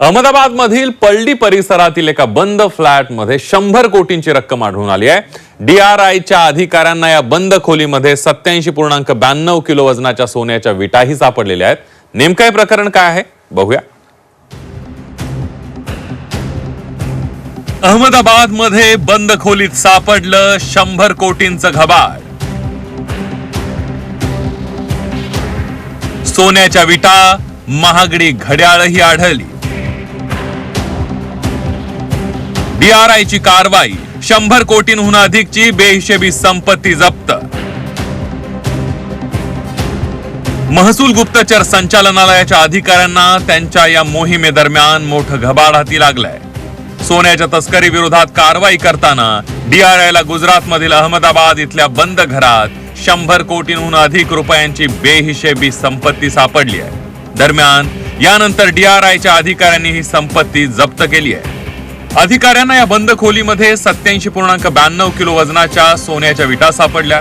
अहमदाबाद मधील परिसरातील एका बंद फ्लॅटमध्ये शंभर कोटींची रक्कम आढळून आली आहे. डीआरआयच्या अधिकाऱ्यांना या बंद खोलीमध्ये सत्याऐंशी पूर्णांक ब्याण्णव किलो वजनाच्या सोन्याच्या विटाही सापडलेल्या आहेत. नेमकं प्रकरण काय आहे? बघूया. अहमदाबादमध्ये बंद खोलीत सापडलं शंभर कोटींचं घबाड. सोन्याच्या विटा महागडी घड्याळही आढळली. डीआरआयची कारवाई. शंभर कोटींहून अधिकची बेहिशेबी संपत्ती जप्त. महसूल गुप्तचर संचालनालयाच्या अधिकाऱ्यांना त्यांच्या या मोहिमेदरम्यान मोठं घबाड हाती लागलंय. सोन्याच्या तस्करी विरोधात कारवाई करताना डीआरआयला ला अहमदाबाद इथल्या बंद घरात शंभर कोटींहून अधिक रुपयांची बेहिशेबी संपत्ती सापडली आहे. दरम्यान यानंतर डीआरआयच्या अधिकाऱ्यांनी ही संपत्ती जप्त केली आहे. अधिकाऱ्यांना या बंद खोलीमध्ये सत्याऐंशी पूर्णांक ब्याण्णव किलो वजनाच्या सोन्याच्या विटा सापडल्या.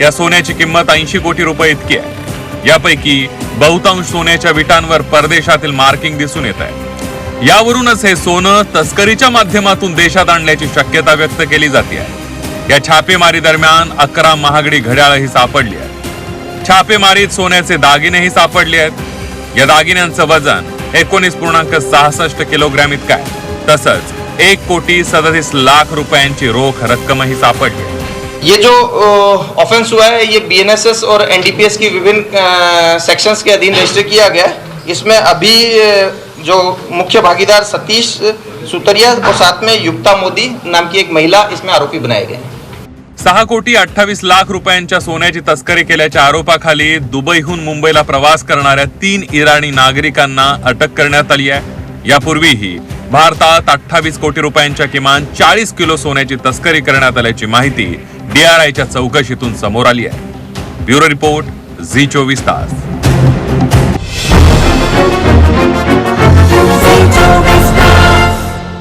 या सोन्याची किंमत ऐंशी कोटी रुपये इतकी आहे. यापैकी बहुतांश सोन्याच्या विटांवर परदेशातील मार्किंग दिसून येत आहे. यावरूनच हे सोनं तस्करीच्या माध्यमातून देशात आणण्याची शक्यता व्यक्त केली जाते आहे. या छापेमारी दरम्यान अकरा महागडी घड्याळही सापडली आहेत. छापेमारीत सोन्याचे दागिनेही सापडले आहेत. या दागिन्यांचं वजन एकोणीस पूर्णांक सहासष्ट किलोग्रॅम इतकं आहे. तसंच एक कोटी सदतीस लाख रुपयांची रोख रक्कमही सापडली. ये जो ऑफेंस हुआ है ये बीएनएसएस और एनडीपीएस की विभिन्न सेक्शंस के अधीन रजिस्टर किया गया है। इसमें अभी जो मुख्य भागीदार सतीश सुतरिया और साथ में युक्ता मोदी नाम की एक महिला इसमें आरोपी बनाए गए हैं। सहा कोटी अठ्ठावीस लाख रुपयांच्या सोन्याची तस्करी केल्याच्या आरोपाखाली दुबईहून मुंबईला प्रवास करणाऱ्या तीन इराणी नागरिकांना अटक करण्यात आली आहे. यापूर्वीही भारतात अठ्ठावीस कोटी रुपयांच्या किमान चाळीस किलो सोन्याची तस्करी करण्यात आल्याची माहिती डीआरआयच्या चौकशीतून समोर आली आहे. ब्युरो रिपोर्ट झी चोवीस तास.